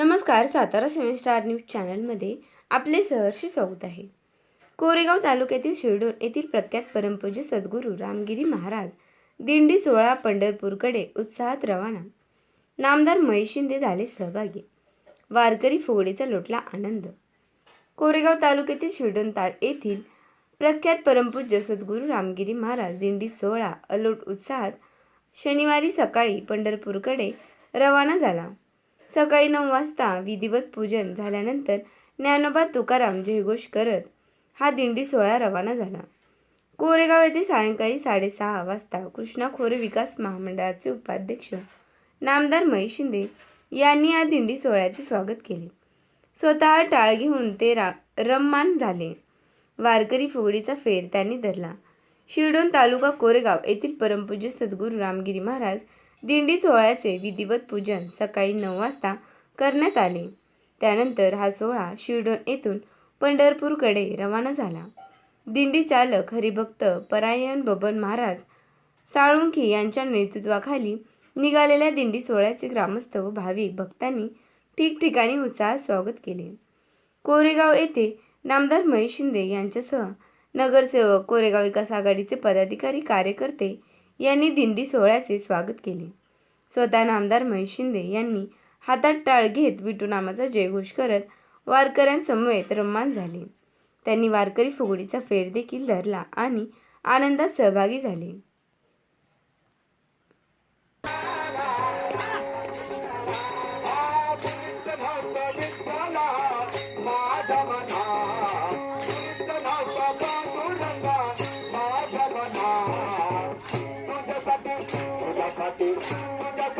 नमस्कार सातारा सेवन star news चॅनलमध्ये आपले सहर्ष स्वागत आहे. कोरेगाव तालुक्यातील शिरडोन येथील प्रख्यात परमपूज्य सद्गुरू रामगिरी महाराज दिंडी सोहळा पंढरपूरकडे उत्साहात रवाना. नामदार महेश शिंदे झाले सहभागी. वारकरी फुगडीचा लोटला आनंद. कोरेगाव तालुक्यातील शिरडोन ता येथील प्रख्यात परमपूज्य सद्गुरू रामगिरी महाराज दिंडी सोहळा अलोट उत्साहात शनिवारी सकाळी पंढरपूरकडे रवाना झाला. सकाळी नऊ वाजता विधिवत पूजन झाल्यानंतर ज्ञानोबा तुकाराम जयघोष करत हा दिंडी सोहळा रवाना झाला. कोरेगाव येथे सायंकाळी साडेसहा वाजता कृष्णा खोरे विकास महामंडळाचे उपाध्यक्ष नामदार महेश शिंदे यांनी या दिंडी सोहळ्याचे स्वागत केले. स्वतः टाळ घेऊन ते रा रममान झाले. वारकरी फुगडीचा फेर त्यांनी धरला. शिरडोन तालुका कोरेगाव येथील परमपूज्य सद्गुरू रामगिरी महाराज दिंडी सोहळ्याचे विधिवत पूजन सकाळी नऊ वाजता करण्यात आले. त्यानंतर हा सोहळा शिर्डोन येथून पंढरपूरकडे रवाना झाला. दिंडी चालक हरिभक्त परायण बबन महाराज साळुंखी यांच्या नेतृत्वाखाली निघालेल्या दिंडी सोहळ्याचे ग्रामस्थ व भाविक भक्तांनी ठिकठिकाणी उत्साहात स्वागत केले. कोरेगाव येथे नामदार महेश शिंदे यांच्यासह नगरसेवक कोरेगाव विकास आघाडीचे पदाधिकारी कार्यकर्ते यांनी दिंडी सोहळ्याचे स्वागत केले. स्वतः नामदार महेश शिंदे यांनी हातात टाळ घेत विटू नामाचा जयघोष करत वारकऱ्यांसमवेत रम्मान झाले त्यांनी वारकरी फुगडीचा फेर देखील धरला आणि आनंदात सहभागी झाले Thank you.